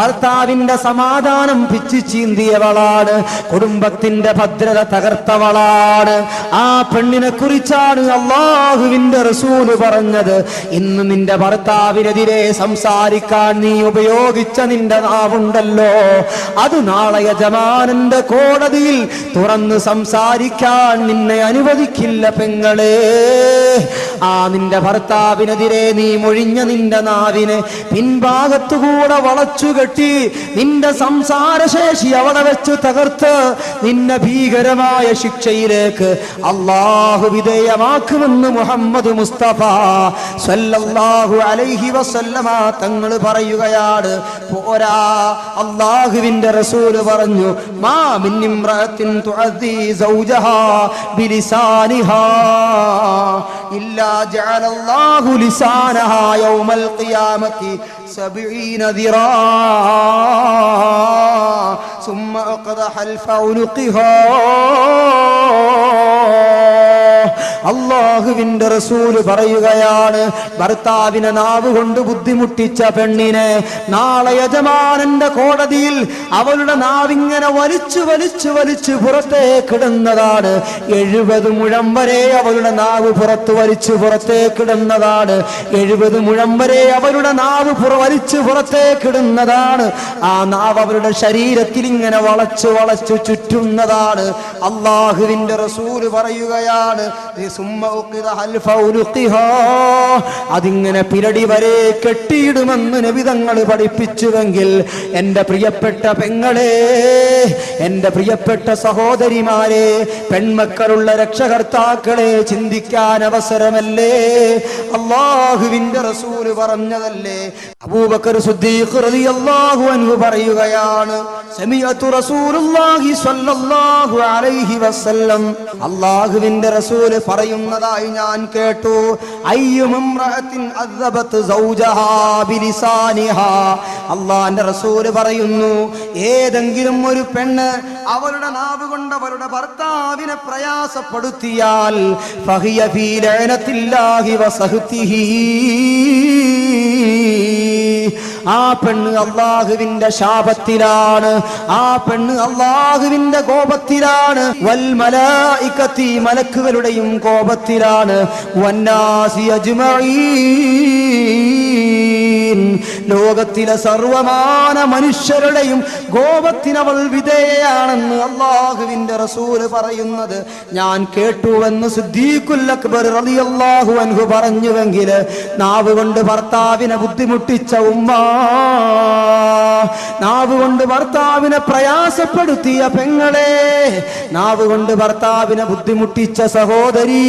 ഭർത്താവിന്റെ സമാധാനം പിച്ചു ചീന്തിയവളാണ്. കുടുംബത്തിന്റെ ഭദ്രത തകർത്തവളാണ്. ആ പെണ്ണിനെ കുറിച്ചാണ് അള്ളാഹുവിന്റെ റസൂൽ പറഞ്ഞത്. ഇന്ന് നിന്റെ ഭർത്താവിനെതിരെ സംസാരിക്കാൻ നീ ഉപയോഗിച്ച നിന്റെ നാവുണ്ടല്ലോ. അത് നാളെ യജമാനന്റെ കോടതിയിൽ തുറന്ന് സംസാരിക്കാൻ നിന്നെ അനുവദിക്കില്ല പെങ്ങളെ. ആ നിന്റെ ഭർത്താവിനെതിരെ നീ മൊഴിഞ്ഞ നിന്റെ നാവിനെ പിൻഭാഗത്തുകൂടെ വളച്ചുകെട്ടി കെട്ടി നിന്റെ സംസാരശേഷി അവിടെ വെച്ച് തകർത്ത് നിന്നെ ഭീകരമായ ശിക്ഷയിലേക്ക് അള്ളാഹു വിധേയമാക്കുമെന്ന് മുഹമ്മദ് മുസ്തഫ സല്ലല്ലാഹു അലൈഹി വസല്ലമ തങ്ങൾ പറയുകയാണ്. പോരാ അള്ളാഹുവിന്റെ റസൂൽ പറഞ്ഞു മാ മിന്നിമ്രത്തിൻ സൗജഹാ ഇല്ലാ ജഅലല്ലാഹു ലിസാനഹാ യൗമൽ ഖിയാമത്തി ദിറാ ثم أقضح حلفا قهار അള്ളാഹുവിന്റെ റസൂൽ പറയുകയാണ് ഭർത്താവിനെ നാവ് കൊണ്ട് ബുദ്ധിമുട്ടിച്ച പെണ്ണിനെ നാളെ യജമാനന്റെ കോടതിയിൽ അവളുടെ നാവിങ്ങനെ വലിച്ചു വലിച്ചു വലിച്ചു പുറത്തേക്കിടുന്നതാണ് എഴുപത് മുഴം വരെ അവളുടെ നാവ് പുറത്തു വലിച്ചു പുറത്തേക്കിടുന്നതാണ് എഴുപത് മുഴം വരെ അവരുടെ നാവ് പുറ വലിച്ചു പുറത്തേക്കിടുന്നതാണ് ആ നാവ് അവരുടെ ശരീരത്തിൽ ഇങ്ങനെ വളച്ചു വളച്ചു ചുറ്റുന്നതാണ്. അള്ളാഹുവിന്റെ റസൂൽ പറയുകയാണ് അതിങ്ങനെ പിരടി വരെ കെട്ടിയിടുമെന്ന് നബിതങ്ങൾ പഠിപ്പിച്ചുവെങ്കിൽ എന്റെ പ്രിയപ്പെട്ട പെങ്ങളെ എന്റെ പ്രിയപ്പെട്ട സഹോദരിമാരെ പെൺമക്കളുള്ള രക്ഷകർത്താക്കളെ ചിന്തിക്കാൻ അവസരമല്ലേ? അള്ളാഹുവിന്റെ റസൂൽ പറഞ്ഞതല്ലേ? അബൂബക്കർ സിദ്ദീഖ് റളിയല്ലാഹു അൻഹു പറയുകയാണ് സമിഅതു റസൂലുള്ളാഹി സ്വല്ലല്ലാഹു അലൈഹി വസല്ലം. അള്ളാഹുവിന്റെ റസൂൽ പറയുന്നതായി ഞാൻ കേട്ടു. അള്ളാന്റെ റസൂൽ പറയുന്നു ഏതെങ്കിലും ഒരു പെണ്ണ് അവളുടെ നാവ് കൊണ്ട് അവളുടെ ഭർത്താവിനെ പ്രയാസപ്പെടുത്തിയാൽ ഫഹിയ ഫീ ആ പെണ്ണ് അള്ളാഹുവിന്റെ ശാപത്തിലാണ്. ആ പെണ്ണ് അള്ളാഹുവിന്റെ കോപത്തിലാണ്. വൽ മലായിക്കത്തി മലക്കുകളുടെയും കോപത്തിലാണ്. വന്നാസി അജ്മഈൻ. ലോകത്തിലെ സർവമാന മനുഷ്യരുടെയും ഗോപത്തിനവൾ വിധേയയാണെന്ന് അള്ളാഹുവിന്റെ റസൂൽ പറയുന്നത്. ഞാൻ കേട്ടുവെന്ന് സിദ്ദീഖുൽ അക്ബർ റളിയല്ലാഹു അൻഹു പറഞ്ഞുവെങ്കിൽ നാവ് കൊണ്ട് ഭർത്താവിനെ ബുദ്ധിമുട്ടിച്ച ഉമ്മ നാവ് കൊണ്ട് ഭർത്താവിനെ പ്രയാസപ്പെടുത്തിയ പെങ്ങളെ നാവ് കൊണ്ട് ഭർത്താവിനെ ബുദ്ധിമുട്ടിച്ച സഹോദരി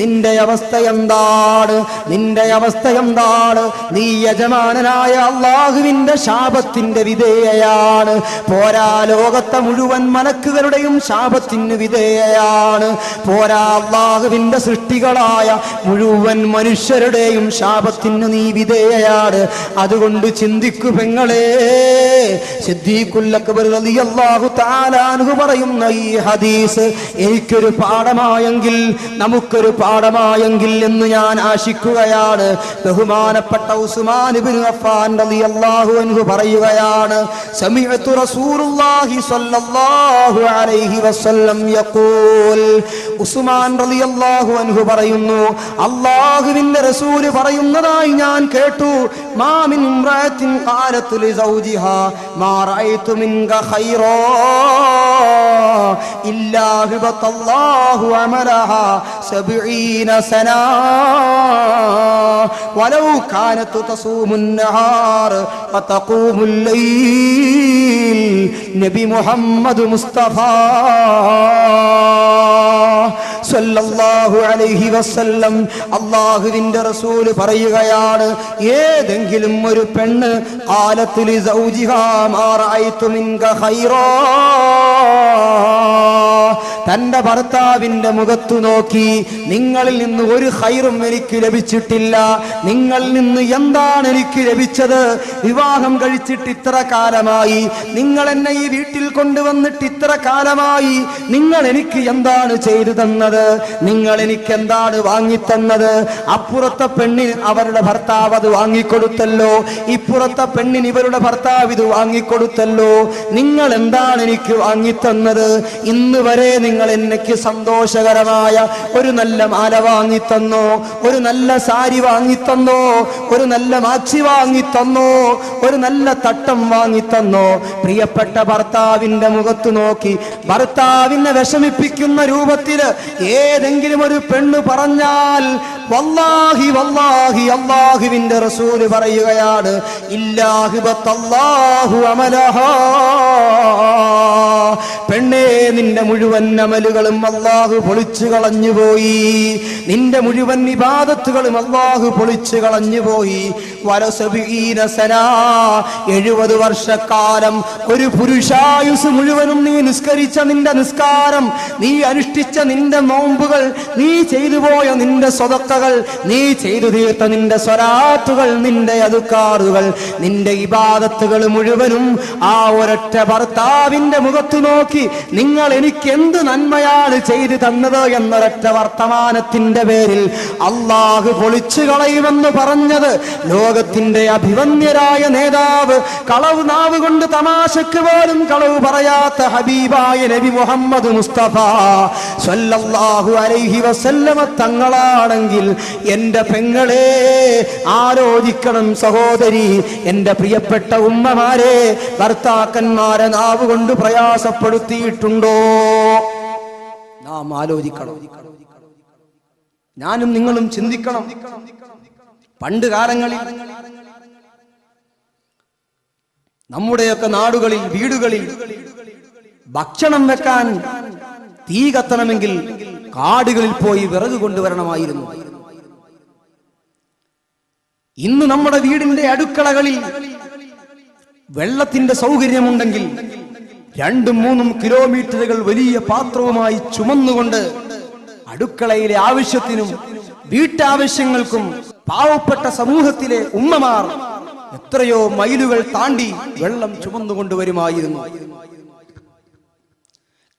നിന്റെ അവസ്ഥ എന്താണ്? നിന്റെ അവസ്ഥ എന്താണ്? നീ യജമാനനായ അള്ളാഹുവിന്റെ ശാപത്തിന്റെ വിധേയയാണ്. പോരാ ലോകത്തെ മുഴുവൻ മലക്കുകളുടെയും ശാപത്തിന് വിധേയയാണ്. പോരാ അള്ളാഹുവിന്റെ സൃഷ്ടികളായ മുഴുവൻ മനുഷ്യരുടെയും ശാപത്തിന് നീ വിധേയയാണ്. അതുകൊണ്ട് ചിന്തിക്കു പെങ്ങളെ തആല അൻഹു പറയുന്ന ഈ ഹദീസ് എനിക്കൊരു പാഠമായെങ്കിൽ നമുക്കൊരു പാഠമായെങ്കിൽ എന്ന് ഞാൻ ആശിക്കുകയാണ്. ബഹുമാനപ്പെട്ട ഉസ്മാൻ ഇബ്നു അഫ്ഫാൻ റളിയല്ലാഹു അൻഹു പറയുകയാണ് സമിഅതു റസൂലുള്ളാഹി സ്വല്ലല്ലാഹു അലൈഹി വസല്ലം യഖൂൽ ഉസ്മാൻ റളിയല്ലാഹു അൻഹു പറയുന്നു അല്ലാഹുവിന്റെ റസൂല് പറയുന്നതായി ഞാൻ കേട്ടു മാ മിൻ ഇംറഅത്തിൻ ഖാലത്ത് ലസൗജിഹാ മാ റഅയ്തു മിൻക ഖൈറാ ഇല്ലാ ഹിബത്തല്ലാഹു അമലഹാ സബ്ഈന സനാ ولو كانت تقوم النهار وتقوم الليل. نبي محمد مصطفى. സല്ലല്ലാഹു അലൈഹി വസല്ലം അള്ളാഹുവിന്റെ റസൂൽ പറയുകയാണ് ഏതെങ്കിലും ഒരു പെണ്ണ് കാലത്തിൽ തന്റെ ഭർത്താവിന്റെ മുഖത്തു നോക്കി നിങ്ങളിൽ നിന്ന് ഒരു ഹൈറും എനിക്ക് ലഭിച്ചിട്ടില്ല നിങ്ങളിൽ നിന്ന് എന്താണ് എനിക്ക് ലഭിച്ചത്? വിവാഹം കഴിച്ചിട്ട് ഇത്ര കാലമായി നിങ്ങൾ എന്നെ ഈ വീട്ടിൽ കൊണ്ടുവന്നിട്ട് ഇത്ര കാലമായി നിങ്ങൾ എനിക്ക് എന്താണ് ചെയ്തു തന്നത്? നിങ്ങൾ എനിക്ക് എന്താണ് വാങ്ങിത്തന്നത്? അപ്പുറത്തെ പെണ്ണിന് അവരുടെ ഭർത്താവ് അത് വാങ്ങിക്കൊടുത്തല്ലോ. ഇപ്പുറത്തെ പെണ്ണിന് ഇവരുടെ ഭർത്താവ് ഇത് വാങ്ങിക്കൊടുത്തല്ലോ. നിങ്ങൾ എന്താണ് എനിക്ക് വാങ്ങിത്തന്നത്? ഇന്ന് വരെ നിങ്ങൾ എനിക്ക് സന്തോഷകരമായ ഒരു നല്ല മാല വാങ്ങിത്തന്നോ ഒരു നല്ല സാരി വാങ്ങിത്തന്നോ ഒരു നല്ല മാച്ചി വാങ്ങിത്തന്നോ ഒരു നല്ല തട്ടം വാങ്ങിത്തന്നോ. പ്രിയപ്പെട്ട ഭർത്താവിന്റെ മുഖത്ത് നോക്കി ഭർത്താവിനെ വിഷമിപ്പിക്കുന്ന രൂപത്തിൽ ഏതെങ്കിലും ഒരു പെണ്ണ് പറഞ്ഞാൽ വല്ലാഹി വല്ലാഹി അള്ളാഹുവിന്റെ റസൂൽ പറയുകയാണ് ഇല്ലാഹു ബത്തല്ലാഹു അമലഹാ. പെണ്ണേ നിന്റെ മുഴുവൻ അമലുകളും അള്ളാഹു പൊളിച്ചു കളഞ്ഞുപോയി. നിന്റെ മുഴുവൻ വിവാദത്തുകളും അള്ളാഹു പൊളിച്ചു കളഞ്ഞുപോയി. എഴുപത് വർഷക്കാലം ഒരു പുരുഷായുസ് മുഴുവനും നീ നിസ്കരിച്ച നിന്റെ നിസ്കാരം നീ അനുഷ്ഠിച്ച നിന്റെ നോമ്പുകൾ നീ ചെയ്തു പോയ നിന്റെ സ്വതക്കകൾ നീ ചെയ്തു തീർത്ത നിന്റെ സ്വരാത്തുകൾ നിന്റെ അതുക്കാറുകൾ നിന്റെ ഇബാദത്തുകൾ മുഴുവനും ആ ഒരൊറ്റ ഭർത്താവിന്റെ മുഖത്തു നോക്കി നിങ്ങൾ എനിക്ക് എന്ത് നന്മയാണ് ചെയ്തു തന്നത് എന്നൊരൊറ്റ വർത്തമാനത്തിന്റെ പേരിൽ അള്ളാഹു പൊളിച്ചു കളയുമെന്ന് പറഞ്ഞത് ലോകത്തിന്റെ അഭിവന്യരായ നേതാവ് കളവ് നാവ് കൊണ്ട് തമാശക്ക് പോലും കളവ് പറയാത്ത ഹബീബായ നബി മുഹമ്മദ് മുസ്തഫ സല്ലല്ലാഹു അലൈഹി വസല്ലമ തങ്ങളാണെങ്കിൽ എന്റെ പെങ്ങളെ ആലോചിക്കണം സഹോദരി എന്റെ പ്രിയപ്പെട്ട ഉമ്മമാരെ ഭർത്താക്കന്മാരെ നാവ് കൊണ്ട് പ്രയാസപ്പെടുത്തിയിട്ടുണ്ടോ നാം ആലോചിക്കണം. ഞാനും നിങ്ങളും ചിന്തിക്കണം. പണ്ട് കാലങ്ങളിൽ നമ്മുടെയൊക്കെ നാടുകളിൽ വീടുകളിൽ ഭക്ഷണം വെക്കാൻ തീ കത്തണമെങ്കിൽ കാടുകളിൽ പോയി വിറക് കൊണ്ടുവരണമായിരുന്നു. ഇന്ന് നമ്മുടെ വീടിന്റെ അടുക്കളകളിൽ വെള്ളത്തിന്റെ സൗകര്യമുണ്ടെങ്കിൽ രണ്ടും മൂന്നും കിലോമീറ്ററുകൾ വലിയ പാത്രവുമായി ചുമന്നുകൊണ്ട് അടുക്കളയിലെ ആവശ്യത്തിനും വീട്ടാവശ്യങ്ങൾക്കും പാവപ്പെട്ട സമൂഹത്തിലെ ഉമ്മമാർ എത്രയോ മൈലുകൾ താണ്ടി വെള്ളം ചുമന്നുകൊണ്ടുവരുമായിരുന്നു.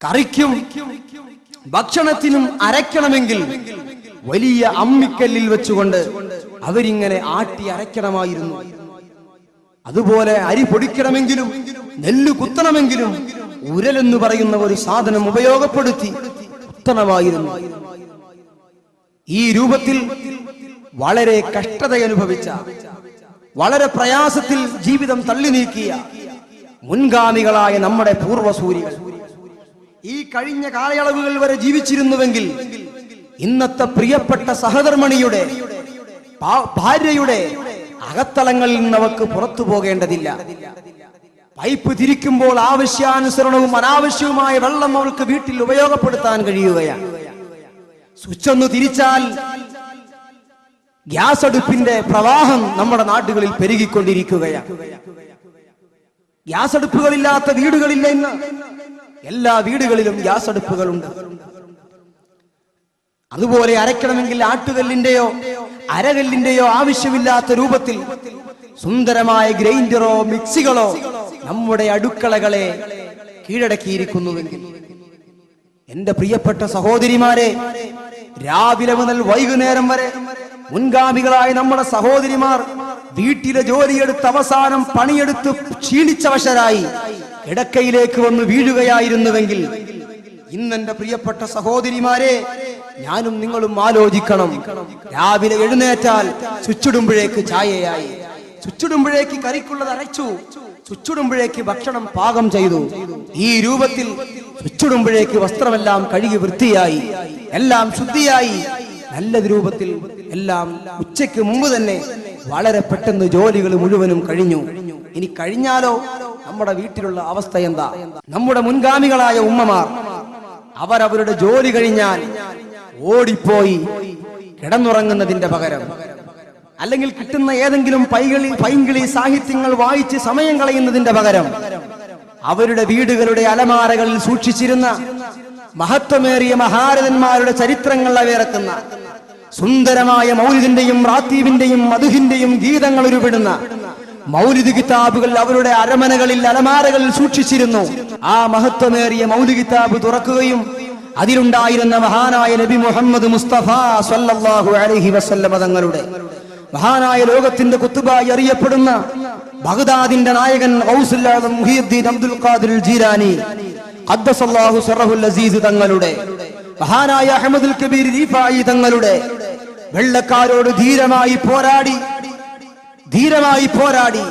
കറിക്കും ഭക്ഷണത്തിനും അരയ്ക്കണമെങ്കിൽ വലിയ അമ്മിക്കല്ലിൽ വെച്ചുകൊണ്ട് അവരിങ്ങനെ ആട്ടി അരയ്ക്കണമായിരുന്നു. അതുപോലെ അരി പൊടിക്കണമെങ്കിലും നെല്ല് കുത്തണമെങ്കിലും ഉരലെന്ന് പറയുന്ന ഒരു സാധനം ഉപയോഗപ്പെടുത്തി കുത്തണമായിരുന്നു ഈ രൂപത്തിൽ വളരെ കഷ്ടത അനുഭവിച്ച വളരെ പ്രയാസത്തിൽ ജീവിതം തള്ളി നീക്കിയ മുൻഗാമികളായ നമ്മുടെ പൂർവസൂരികൾ ഈ കഴിഞ്ഞ കാലയളവുകൾ വരെ ജീവിച്ചിരുന്നുവെങ്കിൽ ഇന്നത്തെ പ്രിയപ്പെട്ട സഹധർമ്മിണിയുടെ ഭാര്യയുടെ അകത്തളങ്ങളിൽ നിന്ന് അവക്ക് പുറത്തു പോകേണ്ടതില്ല. പൈപ്പ് തിരിക്കുമ്പോൾ ആവശ്യാനുസരണവും അനാവശ്യവുമായ വെള്ളം അവൾക്ക് വീട്ടിൽ ഉപയോഗപ്പെടുത്താൻ കഴിയുകയാണ്. സ്വിച്ച് ഒന്ന് തിരിച്ചാൽ ഗ്യാസ് അടുപ്പിന്റെ പ്രവാഹം നമ്മുടെ നാടുകളിൽ പെരുകിക്കൊണ്ടിരിക്കുകയാണ്. ഗ്യാസ് അടുപ്പുകളില്ലാത്ത വീടുകളില്ല ഇന്ന്. എല്ലാ വീടുകളിലും ഗ്യാസ് അടുപ്പുകളുണ്ട്. അതുപോലെ അരയ്ക്കണമെങ്കിൽ ആട്ടുകല്ലിന്റെയോ അരകല്ലിന്റെയോ ആവശ്യമില്ലാത്ത രൂപത്തിൽ സുന്ദരമായ ഗ്രൈൻഡറോ മിക്സികളോ നമ്മുടെ അടുക്കളകളെ കീഴടക്കിയിരിക്കുന്നുവെങ്കിൽ. എന്റെ പ്രിയപ്പെട്ട സഹോദരിമാരെ രാവിലെ മുതൽ വൈകുന്നേരം വരെ മുൻഗാമികളായ നമ്മുടെ സഹോദരിമാർ വീട്ടിലെ ജോലിയെടുത്ത് അവസാനം പണിയെടുത്ത് ക്ഷീണിച്ചവശരായി കിടക്കയിലേക്ക് വന്ന് വീഴുകയായിരുന്നുവെങ്കിൽ ഇന്നെന്റെ പ്രിയപ്പെട്ട സഹോദരിമാരെ ഞാനും നിങ്ങളും ആലോചിക്കണം. രാവിലെ എഴുന്നേറ്റാൽ ചുച്ചിടുമ്പോഴേക്ക് ചായയായി. ചുച്ചിടുമ്പോഴേക്ക് കറിക്കുള്ളത് അരച്ചു. ചുച്ചിടുമ്പോഴേക്ക് ഭക്ഷണം പാകം ചെയ്തു. ഈ രൂപത്തിൽ ചുച്ചിടുമ്പോഴേക്ക് വസ്ത്രമെല്ലാം കഴുകി വൃത്തിയായി. എല്ലാം ശുദ്ധിയായി. നല്ല രൂപത്തിൽ എല്ലാം ഉച്ചയ്ക്ക് മുമ്പ് തന്നെ വളരെ പെട്ടെന്ന് ജോലികൾ മുഴുവനും കഴിഞ്ഞു. ഇനി കഴിഞ്ഞാലോ? നമ്മുടെ വീട്ടിലുള്ള അവസ്ഥ എന്താ? നമ്മുടെ മുൻഗാമികളായ ഉമ്മമാർ അവരവരുടെ ജോലി കഴിഞ്ഞാൽ ഓടിപ്പോയി കിടന്നുറങ്ങുന്നതിന്റെ പകരം. അല്ലെങ്കിൽ കിട്ടുന്ന ഏതെങ്കിലും പൈകളി പൈങ്കിളി സാഹിത്യങ്ങൾ വായിച്ച് സമയം കളയുന്നതിന്റെ പകരം അവരുടെ വീടുകളുടെ അലമാരകളിൽ സൂക്ഷിച്ചിരുന്ന മഹത്വമേറിയ മഹാരഥന്മാരുടെ ചരിത്രങ്ങൾ അവേറക്കുന്ന സുന്ദരമായ മൗലിദിന്റെയും റാത്തീബിന്റെയും മധുഹിന്റെയും ഗീതങ്ങൾ ഉരുവിടുന്ന മൗലിദ് കിതാബുകൾ അവരുടെ അരമനകളിൽ അലമാരകളിൽ സൂക്ഷിച്ചിരുന്നു. ആ മഹത്വമേറിയ മൗലിദ് കിതാബ് തുറക്കുകയും അതിലുണ്ടായിരുന്ന മഹാനായ നബി മുഹമ്മദ് മുസ്തഫ സല്ലല്ലാഹു അലൈഹി വസല്ലമ തങ്ങളുടെ മഹാനായ ലോകത്തിന്റെ കുത്തുബായി അറിയപ്പെടുന്ന ബഗ്ദാദിന്റെ നായകൻ അബ്ദുൽ ഖാദിർ ഖദ്ദസല്ലാഹു സറഹുൽ അസീസ് തങ്ങളുടെ മഹാനായ അഹമ്മദുൽ കബീർ റീഫായി തങ്ങളുടെ വെള്ളക്കാരോട് ധീരമായി പോരാടി ധീരമായി പോരാടി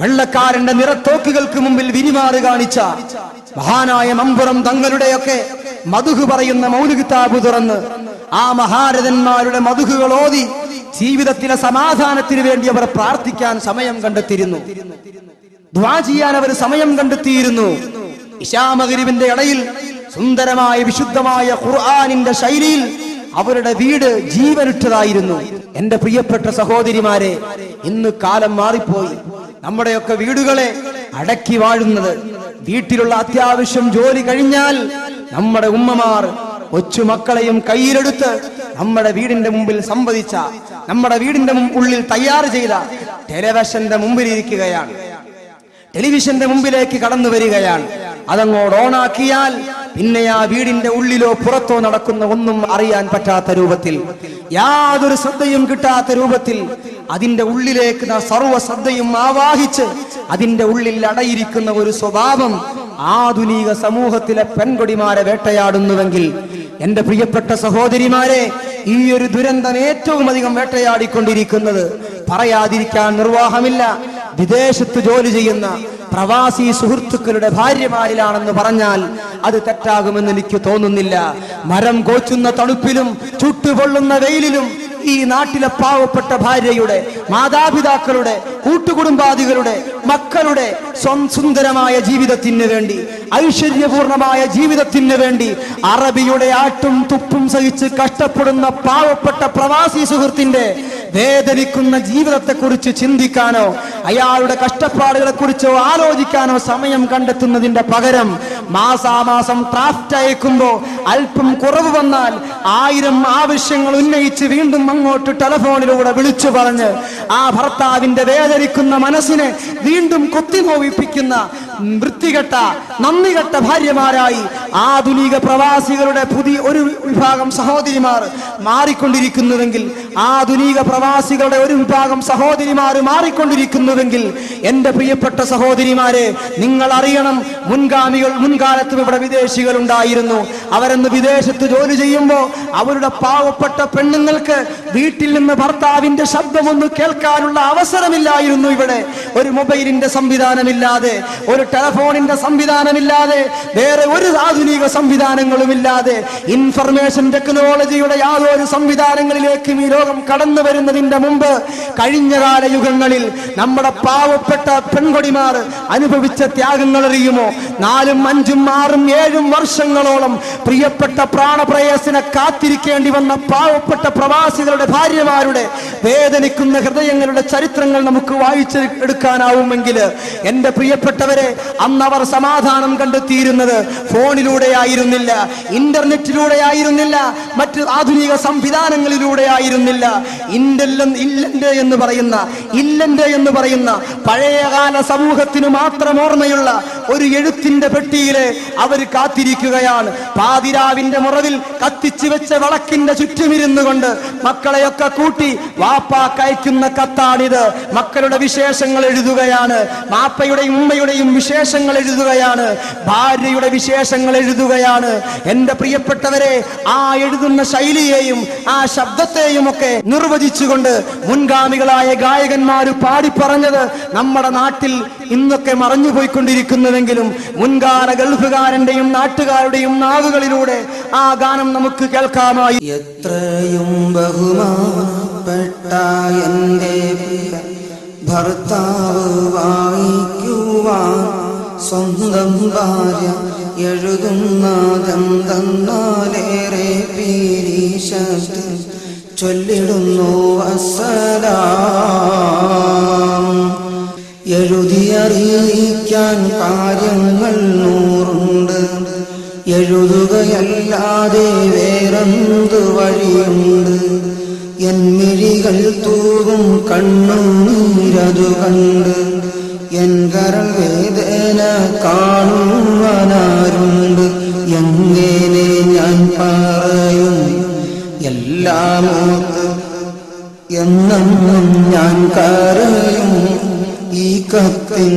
വെള്ളക്കാരന്റെ നിറത്തോക്കുകൾക്ക് മുമ്പിൽ വിരിമാറ് കാണിച്ച മഹാനായ മമ്പുറം തങ്ങളുടെയൊക്കെ മധുഹ് പറയുന്ന മൗലികിതാബ് തുറന്ന് ആ മഹാരഥന്മാരുടെ മധുഹുകൾ ഓതി ജീവിതത്തിലെ സമാധാനത്തിന് വേണ്ടി അവർ പ്രാർത്ഥിക്കാൻ സമയം കണ്ടെത്തിയിരുന്നു. ദ്വാ ചെയ്യാൻ അവർ സമയം കണ്ടെത്തിയിരുന്നു. ഇഷാമഗരിവിന്റെ ഇടയിൽ സുന്ദരമായ വിശുദ്ധമായ ഖുർആാനിന്റെ ശൈലിയിൽ അവരുടെ വീട് ജീവനിട്ടതായിരുന്നു. എന്റെ പ്രിയപ്പെട്ട സഹോദരിമാരെ ഇന്ന് കാലം മാറിപ്പോയി. നമ്മുടെയൊക്കെ വീടുകളെ അടക്കി വാഴുന്നത്. വീട്ടിലുള്ള അത്യാവശ്യം ജോലി കഴിഞ്ഞാൽ നമ്മുടെ ഉമ്മമാർ കൊച്ചുമക്കളെയും കയ്യിലെടുത്ത് നമ്മുടെ വീടിന്റെ മുമ്പിൽ സംവദിച്ച നമ്മുടെ വീടിന്റെ ഉള്ളിൽ തയ്യാർ ചെയ്ത ടെലിവിഷന്റെ മുമ്പിൽ ഇരിക്കുകയാണ് ടെലിവിഷന്റെ മുമ്പിലേക്ക് കടന്നു വരികയാണ്. അതങ്ങോട്ട് ഓണാക്കിയാൽ പിന്നെ ആ വീടിന്റെ ഉള്ളിലോ പുറത്തോ നടക്കുന്ന ഒന്നും അറിയാൻ പറ്റാത്ത രൂപത്തിൽ യാതൊരു ശ്രദ്ധയും കിട്ടാത്ത രൂപത്തിൽ അതിന്റെ ഉള്ളിലേക്ക് സർവ ശ്രദ്ധയും ആവാഹിച്ച് അതിന്റെ ഉള്ളിൽ അടയിരിക്കുന്ന ഒരു സ്വഭാവം ആധുനിക സമൂഹത്തിലെ പെൺകൊടിമാരെ വേട്ടയാടുന്നുവെങ്കിൽ എന്റെ പ്രിയപ്പെട്ട സഹോദരിമാരെ ഈ ഒരു ദുരന്തം ഏറ്റവും അധികം വേട്ടയാടിക്കൊണ്ടിരിക്കുന്നത് പറയാതിരിക്കാൻ നിർവാഹമില്ല. വിദേശത്ത് ജോലി ചെയ്യുന്ന പ്രവാസി സുഹൃത്തുക്കളുടെ ഭാര്യമാരിലാണെന്ന് പറഞ്ഞാൽ അത് തെറ്റാകുമെന്ന് എനിക്ക് തോന്നുന്നില്ല. മരം കോച്ചുന്ന തണുപ്പിലും ചുട്ടുപൊള്ളുന്ന വെയിലിലും ഈ നാട്ടിലെ പാവപ്പെട്ട ഭാര്യയുടെ മാതാപിതാക്കളുടെ കൂട്ടുകുടുംബാദികളുടെ മക്കളുടെ സുന്ദരമായ ജീവിതത്തിന് വേണ്ടി ഐശ്വര്യപൂർണമായ ജീവിതത്തിന് വേണ്ടി അറബിയുടെ ആട്ടും തുപ്പും സഹിച്ച് കഷ്ടപ്പെടുന്ന പാവപ്പെട്ട പ്രവാസി സുഹൃത്തിന്റെ വേദനിക്കുന്ന ജീവിതത്തെക്കുറിച്ച് ചിന്തിക്കാനോ അയാളുടെ കഷ്ടപ്പാടുകളെ കുറിച്ചോ ആലോചിക്കാനോ സമയം കണ്ടെത്തുന്നതിന്റെ പകരം മാസാമാസം ട്രാഫ്റ്റ് അയക്കുമ്പോ അല്പം കുറവ് വന്നാൽ ആയിരം ആവശ്യങ്ങൾ ഉന്നയിച്ച് വീണ്ടും അങ്ങോട്ട് ടെലഫോണിലൂടെ വിളിച്ചു പറഞ്ഞ് ആ ഭർത്താവിന്റെ വേദനിക്കുന്ന മനസ്സിനെ വീണ്ടും കൊത്തിനോവിപ്പിക്കുന്ന വൃത്തികെട്ട നന്ദികെട്ട ഭാര്യമാരായി ആധുനിക പ്രവാസികളുടെ പുതിയ ഒരു വിഭാഗം സഹോദരിമാർ മാറിക്കൊണ്ടിരിക്കുന്നുവെങ്കിൽ ആധുനിക പ്രവാസികളുടെ ഒരു വിഭാഗം സഹോദരിമാർ മാറിക്കൊണ്ടിരിക്കുന്നുവെങ്കിൽ എന്റെ പ്രിയപ്പെട്ട സഹോദരിമാരെ നിങ്ങൾ അറിയണം മുൻഗാമികൾ മുൻകാലത്തും ഇവിടെ വിദേശികൾ ഉണ്ടായിരുന്നു അവരെന്ന് വിദേശത്ത് ജോലി ചെയ്യുമ്പോൾ അവരുടെ പാവപ്പെട്ട പെണ്ണുങ്ങൾക്ക് വീട്ടിൽ നിന്ന് ഭർത്താവിന്റെ ശബ്ദമൊന്ന് കേൾക്കാനുള്ള അവസരമില്ലായിരുന്നു ഇവിടെ. ഒരു മൊബൈലിന്റെ സംവിധാനമില്ലാതെ ഒരു ടെലഫോണിന്റെ സംവിധാനമില്ലാതെ വേറെ ഒരു ആധുനിക സംവിധാനങ്ങളുമില്ലാതെ ഇൻഫർമേഷൻ ടെക്നോളജിയുടെ യാതൊരു സംവിധാനങ്ങളിലേക്കും ഈ ലോകം കടന്നു വരുന്നതിന്റെ മുമ്പ് കഴിഞ്ഞകാല യുഗങ്ങളിൽ നമ്മുടെ പാവപ്പെട്ട പെൺകൊടിമാർ അനുഭവിച്ച ത്യാഗങ്ങൾ അറിയുമോ നാലും അഞ്ചും ആറും ഏഴും വർഷങ്ങളോളം പ്രിയപ്പെട്ട പ്രാണപ്രയസിനെ കാത്തിരിക്കേണ്ടി വന്ന പാവപ്പെട്ട പ്രവാസികളുടെ ഭാര്യമാരുടെ വേദനിക്കുന്ന ഹൃദയങ്ങളുടെ ചരിത്രങ്ങൾ നമുക്ക് വായിച്ച് എടുക്കാനാവുമെങ്കിൽ എന്റെ പ്രിയപ്പെട്ടവരെ അന്ന് അവർ സമാധാനം കണ്ടെത്തിയിരുന്നത് ഫോണിലൂടെ ആയിരുന്നില്ല ഇന്റർനെറ്റിലൂടെ ആയിരുന്നില്ല മറ്റ് ആധുനിക സംവിധാനങ്ങളിലൂടെ ആയിരുന്നില്ല. ഇന്റല്ലെന്ന് ഇല്ലന്റെ എന്ന് പറയുന്ന ഇല്ലന്റെ എന്ന് പറയുന്ന പഴയകാല സമൂഹത്തിന് മാത്രം ഓർമ്മയുള്ള ഒരു എഴുത്തിന്റെ പെട്ടിയിലെ അവർ കാത്തിരിക്കുകയാണ്. പാതിരാവിന്റെ മുറവിൽ കത്തിച്ചു വെച്ച വിളക്കിന്റെ ചുറ്റുമിരുന്നു കൊണ്ട് മക്കളെയൊക്കെ കൂട്ടി വാപ്പാക്കയക്കുന്ന കത്താണിത്. മക്കളുടെ വിശേഷങ്ങൾ എഴുതുകയാണ്. മാപ്പയുടെയും ഉമ്മയുടെയും വിശേഷങ്ങൾ എഴുതുകയാണ്. ഭാര്യയുടെ വിശേഷങ്ങൾ എഴുതുകയാണ്. എന്റെ പ്രിയപ്പെട്ടവരെ ആ എഴുതുന്ന ശൈലിയെയും ആ ശബ്ദത്തെയും ഒക്കെ നിർവചിച്ചുകൊണ്ട് മുൻഗാമികളായ ഗായകന്മാർ പാടി പറഞ്ഞത് നമ്മുടെ നാട്ടിൽ ഇന്നൊക്കെ മറഞ്ഞുപോയിക്കൊണ്ടിരിക്കുന്നുവെങ്കിലും മുൻകാല ഗൾഫുകാരന്റെയും നാട്ടുകാരുടെയും നാവുകളിലൂടെ ആ ഗാനം നമുക്ക് കേൾക്കാമായി. എത്രയും ബഹുമാനപ്പെട്ട ഭർത്താവ് വായിക്കുവാൻ സ്വന്തം ഭാര്യ എഴുതുന്നതെന്തെന്നാലേറെ പീരീശത്ത് ചൊല്ലിടുന്നു അസലാം എഴുതിയറിയിക്കാൻ കാര്യങ്ങൾ നൂറുണ്ട്. എഴുതുകയല്ലാതെ വേറെന്ത് വഴിയുണ്ട്? എൻ മിഴികൾ തൂവും കണ്ണുനീരതു കണ്ട് എൻ കരൾ വേദന കാണുവാനാരുണ്ട്. എങ്ങനെ ഞാൻ പറയും? ഇസ്ലാമൂത്ത് എന്നെന്നും ഞാൻ കരയും. ഈ കത്തിൽ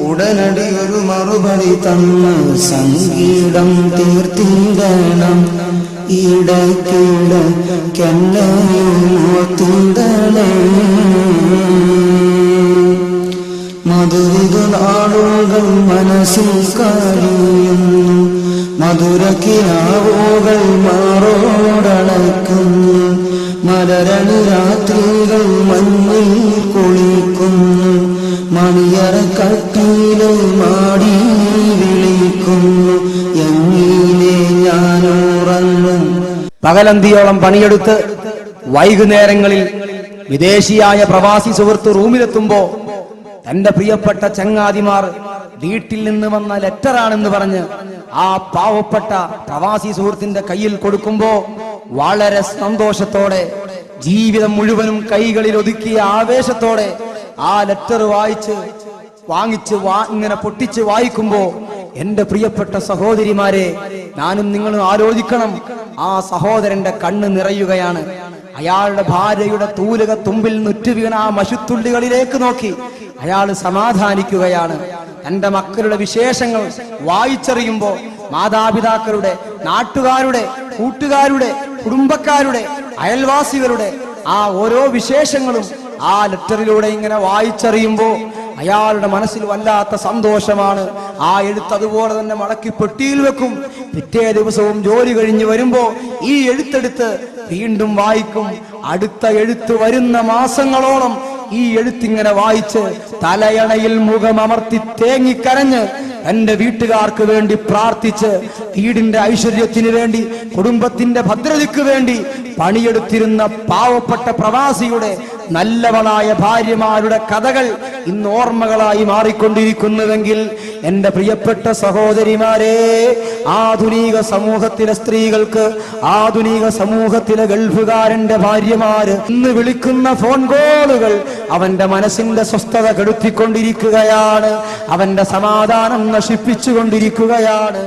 ഉടനടി ഒരു മറുപടി തന്ന് സംഗീതം തീർത്തിടണം. ഇടക്കിട മധുരിത നാളുകൾ മനസ്സിൽ കഴിയുന്നു മധുരക്കിനാവുകൾ മാറോടണക്കുന്നു മലരണി രാത്രികൾ മഞ്ഞിൽ കുളിക്കുന്നു. മണിയറ കട്ടിയിലെ മാടി പകലന്തിയോളം പണിയെടുത്ത് വൈകുന്നേരങ്ങളിൽ വിദേശിയായ പ്രവാസി സുഹൃത്ത് റൂമിലെത്തുമ്പോ തന്റെ പ്രിയപ്പെട്ട ചങ്ങാതിമാർ വീട്ടിൽ നിന്ന് വന്ന ലെറ്ററാണെന്ന് പറഞ്ഞ് ആ പാവപ്പെട്ട പ്രവാസി സുഹൃത്തിന്റെ കയ്യിൽ കൊടുക്കുമ്പോ വളരെ സന്തോഷത്തോടെ ജീവിതം മുഴുവനും കൈകളിൽ ഒതുക്കിയ ആവേശത്തോടെ ആ ലെറ്റർ വായിച്ച് വാങ്ങിച്ച് ഇങ്ങനെ പൊട്ടിച്ച് വായിക്കുമ്പോ എന്റെ പ്രിയപ്പെട്ട സഹോദരിമാരെ ഞാനും നിങ്ങളും ആലോചിക്കണം. ആ സഹോദരന്റെ കണ്ണ് നിറയുകയാണ്. അയാളുടെ ഭാര്യയുടെ തൂലക തുമ്പിൽ നുറ്റു വീണ ആ മശുത്തുള്ളികളിലേക്ക് നോക്കി. അയാൾ സമാധാനിക്കുകയാണ്. തന്റെ മക്കളുടെ വിശേഷങ്ങൾ വായിച്ചറിയുമ്പോൾ മാതാപിതാക്കളുടെ നാട്ടുകാരുടെ കൂട്ടുകാരുടെ കുടുംബക്കാരുടെ അയൽവാസികളുടെ ആ ഓരോ വിശേഷങ്ങളും ആ ലെറ്ററിലൂടെ ഇങ്ങനെ വായിച്ചറിയുമ്പോൾ അയാളുടെ മനസ്സിൽ വല്ലാത്ത സന്തോഷമാണ്. ആ എഴുത്ത് അതുപോലെ തന്നെ മടക്കി പെട്ടിയിൽ വെക്കും. പിറ്റേ ദിവസവും ജോലി കഴിഞ്ഞ് വരുമ്പോ ഈ എഴുത്തെടുത്ത് വീണ്ടും വായിക്കും. അടുത്ത എഴുത്ത് വരുന്ന മാസങ്ങളോളം ഈ എഴുത്തിങ്ങനെ വായിച്ച് തലയണയിൽ മുഖമർത്തി തേങ്ങിക്കരഞ്ഞ് എന്റെ വീട്ടുകാർക്ക് വേണ്ടി പ്രാർത്ഥിച്ച് വീടിന്റെ ഐശ്വര്യത്തിന് വേണ്ടി കുടുംബത്തിന്റെ ഭദ്രതയ്ക്ക് വേണ്ടി പണിയെടുത്തിരുന്ന പാവപ്പെട്ട പ്രവാസിയുടെ നല്ലവളായ ഭാര്യമാരുടെ കഥകൾ ഇന്ന് ഓർമ്മകളായി മാറിക്കൊണ്ടിരിക്കുന്നുവെങ്കിൽ എന്റെ പ്രിയപ്പെട്ട സഹോദരിമാരെ ആധുനിക സമൂഹത്തിലെ സ്ത്രീകൾക്ക് ആധുനിക സമൂഹത്തിലെ ഗൾഫുകാരന്റെ ഭാര്യമാര് ഇന്ന് വിളിക്കുന്ന ഫോൺ കോളുകൾ അവന്റെ മനസ്സിന്റെ സ്വസ്ഥത കെടുത്തിക്കൊണ്ടിരിക്കുകയാണ് അവന്റെ സമാധാനം നശിപ്പിച്ചുകൊണ്ടിരിക്കുകയാണ്.